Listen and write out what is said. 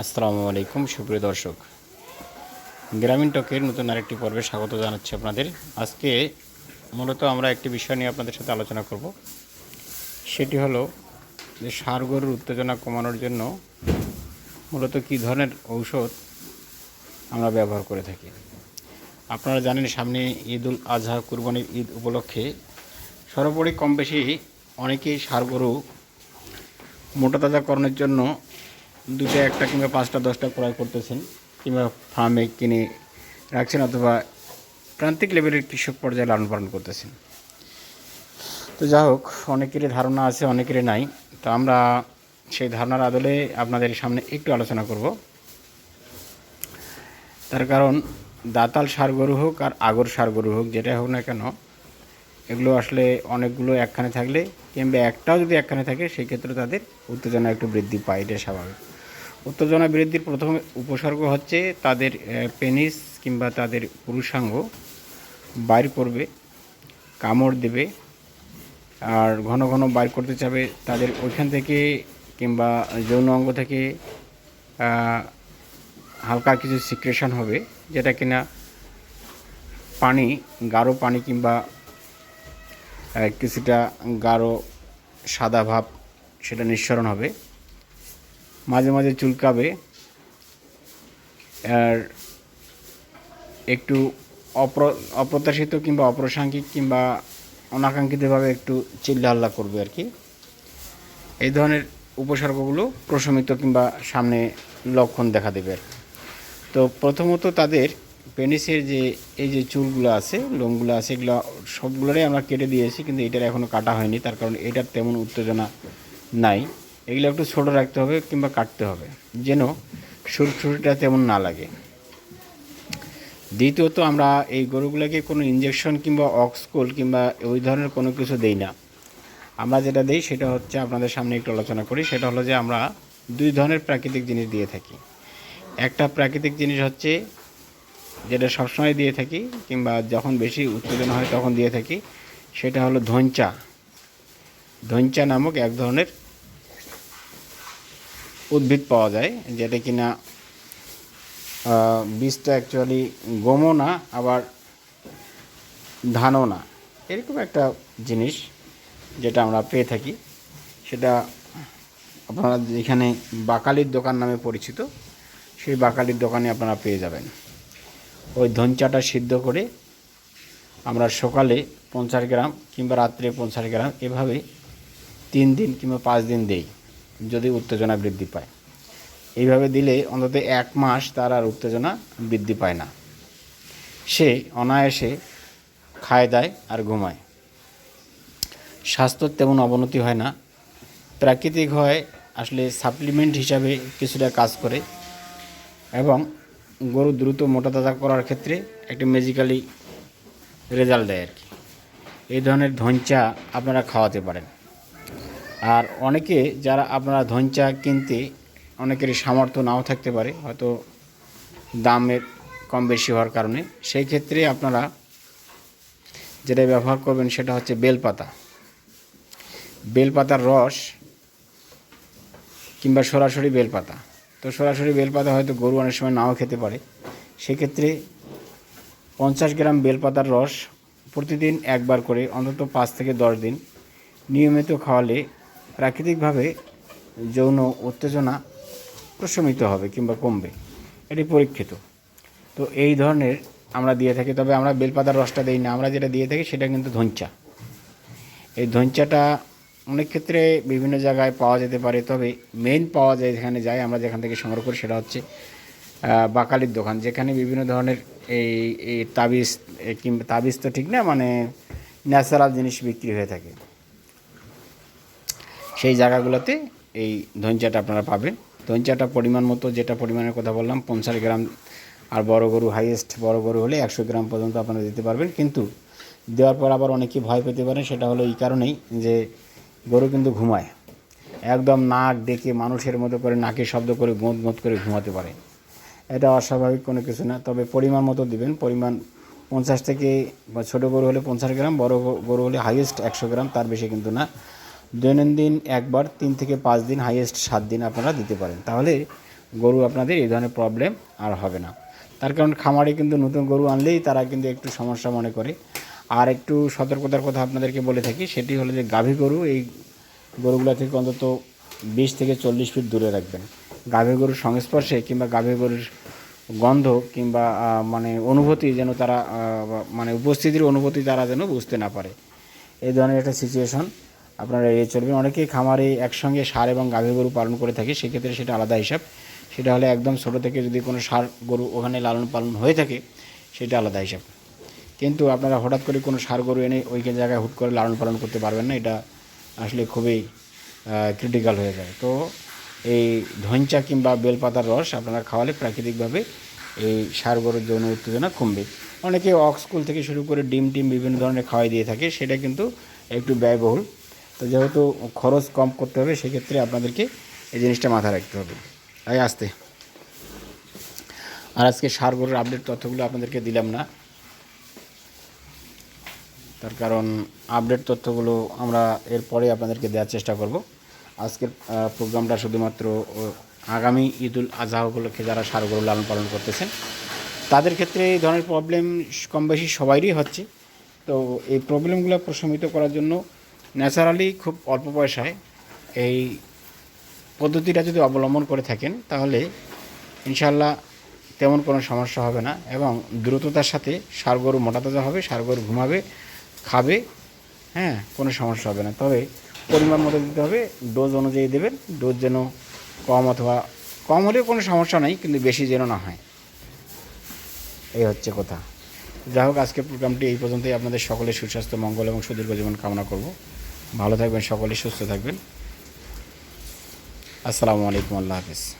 আসসালামু আলাইকুম, সুপ্রিয় দর্শক। গ্রামীণ টকের নতুন আরেকটি পর্বে স্বাগত জানাচ্ছি আপনাদের। আজকে মূলত আমরা একটি বিষয় নিয়ে আপনাদের সাথে আলোচনা করব। সেটি হলো যে ষাঁড় গরুর উত্তেজনা কমানোর জন্য মূলত কী ধরনের ঔষধ আমরা ব্যবহার করে থাকি। আপনারা জানেন, সামনে ঈদ উল আজহা কুরবানির ঈদ উপলক্ষে সর্বোপরি কম বেশি অনেকেই ষাঁড় গরু মোটা তাজাকরণের জন্য দুটো একটা কিংবা পাঁচটা, দশটা ক্রয় করতেছেন কিংবা ফার্মে কিনে রাখছেন অথবা প্রান্তিক লেভেলের কৃষক পর্যায়ে লালন পালন করতেছেন। তো যা হোক, অনেকেরই ধারণা আছে, অনেকেরই নাই। তো আমরা সেই ধারণার আদলে আপনাদের সামনে একটু আলোচনা করব। তার কারণ, দাতাল সার গরু হোক আর আগর সার গরু হোক যেটা হোক না কেন এগুলো আসলে অনেকগুলো একখানে থাকলে কিংবা একটাও যদি একখানে থাকে সেই ক্ষেত্রে তাদের উত্তেজনা একটু বৃদ্ধি পায় এটা স্বাভাবিক। উত্তেজনা বৃদ্ধির প্রথম উপসর্গ হচ্ছে তাদের পেনিস কিংবা তাদের পুরুষাঙ্গ বাইর করবে, কামড় দেবে, আর ঘন ঘন বাইর করতে চাবে তাদের ওইখান থেকে কিংবা যৌন অঙ্গ থেকে হালকা কিছু সিক্রেশন হবে, যেটা কিনা পানি, গাঢ় পানি কিংবা কিছুটা গাঢ় সাদা ভাব সেটা নিঃসরণ হবে। মাঝে মাঝে চুলকাবে। আর একটু অপ্র, অপ্রত্যাশিত কিংবা অপ্রাসঙ্গিক কিংবা অনাকাঙ্ক্ষিতভাবে একটু চিল্লাহাল্লা করবে আর কি। এই ধরনের উপসর্গগুলো প্রশমিত কিংবা সামনে লক্ষণ দেখা দেবে আর। তো প্রথমত তাদের পেনিসের যে, এই যে চুলগুলো আছে, লোমগুলো আছে, এগুলো সবগুলোরই আমরা কেটে দিয়েছি, কিন্তু এটার এখনও কাটা হয়নি, তার কারণ এটার তেমন উত্তেজনা নাই। এগুলো একটু ছোটো রাখতে হবে কিংবা কাটতে হবে, যেন সুরসুরিটা তেমন না লাগে। দ্বিতীয়ত, আমরা এই গরুগুলোকে কোনো ইঞ্জেকশন কিংবা অক্সকুল কিংবা ওই ধরনের কোনো কিছু দেই না। আমরা যেটা দিই সেটা হচ্ছে আপনাদের সামনে একটু আলোচনা করি, সেটা হলো যে আমরা দুই ধরনের প্রাকৃতিক জিনিস দিয়ে থাকি। একটা প্রাকৃতিক জিনিস হচ্ছে যেটা সবসময় দিয়ে থাকি, কিংবা যখন বেশি উত্তেজনা হয় তখন দিয়ে থাকি, সেটা হলো ধঞ্চা ধঞ্চা নামক এক ধরনের উদ্ভিদ পাওয়া যায়, যেটা কিনা বীজটা অ্যাকচুয়ালি গমও না, আবার ধানও না। এরকম একটা জিনিস যেটা আমরা পেয়ে থাকি। সেটা আপনারা যেখানে বাকালির দোকান নামে পরিচিত, সেই বাকালির দোকানে আপনারা পেয়ে যাবেন। ওই ধনচাটা সিদ্ধ করে আমরা সকালে পঞ্চাশ গ্রাম কিংবা রাত্রে পঞ্চাশ গ্রাম এভাবে তিন দিন কিংবা পাঁচ দিন দেই, যদি উত্তেজনা বৃদ্ধি পায়। এইভাবে দিলে অন্তত এক মাস তার আর উত্তেজনা বৃদ্ধি পায় না। সে অনায়াসে খায়, দায় আর ঘুমায়। স্বাস্থ্যর তেমন অবনতি হয় না। প্রাকৃতিক হয়, আসলে সাপ্লিমেন্ট হিসাবে কিছুটা কাজ করে। এবং গরু দ্রুত মোটা তাজা করার ক্ষেত্রে একটি ম্যাজিক্যালি রেজাল্ট দেয় আর কি। এই ধরনের ধঞ্চা আপনারা খাওয়াতে পারেন। আর অনেকে যারা আপনারা ধঞ্চা কিনতে অনেকেরই সামর্থ্য নাও থাকতে পারে, হয়তো দামের কম বেশি হওয়ার কারণে। সেই ক্ষেত্রে আপনারা যেটা ব্যবহার করবেন সেটা হচ্ছে বেলপাতা। বেলপাতার রস কিংবা সরাসরি বেলপাতা। তো সরাসরি বেলপাতা হয়তো গরু অনেক সময় নাও খেতে পারে। সেক্ষেত্রে পঞ্চাশ গ্রাম বেলপাতার রস প্রতিদিন একবার করে, অন্তত পাঁচ থেকে দশ দিন নিয়মিত খাওয়ালে প্রাকৃতিকভাবে যৌন উত্তেজনা প্রশমিত হবে কিংবা কমবে। এটি পরীক্ষিত। তো এই ধরনের আমরা দিয়ে থাকি, তবে আমরা বেলপাতার রসটা দিই না। আমরা যেটা দিয়ে থাকি সেটা কিন্তু ধঞ্চা। এই ধঞ্চাটা অনেক ক্ষেত্রে বিভিন্ন জায়গায় পাওয়া যেতে পারে, তবে মেইন পাওয়া যায় যেখানে যাই, আমরা যেখান থেকে সংগ্রহ করি সেটা হচ্ছে বাকালির দোকান, যেখানে বিভিন্ন ধরনের এই তাবিজ কিংবা তাবিজ তো ঠিক না মানে ন্যাচারাল জিনিস বিক্রি হয়ে থাকে। সেই জায়গাগুলোতে এই ধনচাটা আপনারা পাবেন। ধঞ্চাটা পরিমাণ মতো, যেটা পরিমাণের কথা বললাম, পঞ্চাশ গ্রাম আর বড় গরু হাইয়েস্ট বড় গরু হলে একশো গ্রাম পর্যন্ত আপনারা দিতে পারবেন। কিন্তু দেওয়ার পর আবার অনেকে ভয় পেতে পারেন, সেটা হলো এই কারণেই যে গরু কিন্তু ঘুমায়। একদম নাক ডেকে মানুষের মতো করে নাকে শব্দ করে গোঁত গোঁত করে ঘুমাতে পারে। এটা অস্বাভাবিক কোনো কিছু না। তবে পরিমাণ মতো দিবেন। পরিমাণ পঞ্চাশ থেকে বা ছোটো গরু হলে পঞ্চাশ গ্রাম, বড় গরু হলে হাইয়েস্ট একশো গ্রাম, তার বেশি কিন্তু না। দৈনন্দিন একবার তিন থেকে পাঁচ দিন হাইয়েস্ট সাত দিন আপনারা দিতে পারেন। তাহলে গরু আপনাদের এই ধরনের প্রবলেম আর হবে না। তার কারণ খামারে কিন্তু নতুন গরু আনলেই তারা কিন্তু একটু সমস্যা মনে করে। আর একটু সতর্কতার কথা আপনাদেরকে বলে থাকি, সেটি হলো যে গাভী গরু এই গরুগুলো থেকে অন্তত বিশ থেকে চল্লিশ ফিট দূরে রাখবেন। গাভী গরুর সংস্পর্শে কিংবা গাভী গরুর গন্ধ কিংবা মানে অনুভূতি যেন তারা মানে উপস্থিতির অনুভূতি তারা যেন বুঝতে না পারে। এই ধরনের একটা সিচুয়েশন আপনারা এড়িয়ে চলবেন। অনেকেই খামারে একসঙ্গে সার এবং গাভী গরু পালন করে থাকে, সেক্ষেত্রে সেটা আলাদা হিসাব। সেটা হলে একদম ছোটো থেকে যদি কোনো সার গরু ওখানে লালন পালন হয়ে থাকে, সেটা আলাদা হিসাব। কিন্তু আপনারা হঠাৎ করে কোনো সার গরু এনে ওই জায়গায় হুট করে লালন পালন করতে পারবেন না, এটা আসলে খুবই ক্রিটিক্যাল হয়ে যায়। তো এই ধঞ্চা কিংবা বেলপাতার রস আপনারা খাওয়ালে প্রাকৃতিকভাবে এই সার গরুর যৌন উত্তেজনা কমবে। অনেকে অক্সকুল থেকে শুরু করে ডিম টিম বিভিন্ন ধরনের খাওয়াই দিয়ে থাকে, সেটা কিন্তু একটু ব্যয়বহুল। তো যেহেতু খরচ কম করতে হবে, সেক্ষেত্রে আপনাদেরকে এই জিনিসটা মাথায় রাখতে হবে। তাই আসতে। আর আজকে সার গরুর আপডেট তথ্যগুলো আপনাদেরকে দিলাম না। তার কারণ আপডেট তথ্যগুলো আমরা এরপরে আপনাদেরকে দেওয়ার চেষ্টা করব। আজকের প্রোগ্রামটা শুধুমাত্র আগামী ঈদুল আজহা উপলক্ষে যারা সারগরু লালন পালন করতেছেন, তাদের ক্ষেত্রে এই ধরনের প্রবলেম কম বেশি সবারই হচ্ছে। তো এই প্রবলেমগুলো প্রশমিত করার জন্য ন্যাচারালি খুব অল্প পয়সায় এই পদ্ধতিটা যদি অবলম্বন করে থাকেন, তাহলে ইনশাল্লাহ তেমন কোনো সমস্যা হবে না এবং দ্রুততার সাথে সার গরু মোটা তাজা হবে সার গরু ঘুমাবে খাবে হ্যাঁ কোনো সমস্যা হবে না। তবে পরিমাণ মতো দিতে হবে ডোজ অনুযায়ী দেবেন। ডোজ যেন কম অথবা কম হলেও কোনো সমস্যা নাই, কিন্তু বেশি যেন না হয়। এই হচ্ছে কথা। যাই হোক, আজকের প্রোগ্রামটি এই পর্যন্তই। আপনাদের সকলের সুস্বাস্থ্য, মঙ্গল এবং সুদীর্ঘ জীবন কামনা করব। ভালো থাকবেন সকলে, সুস্থ থাকবেন। আসসালামু আলাইকুম, আল্লাহ হাফিজ।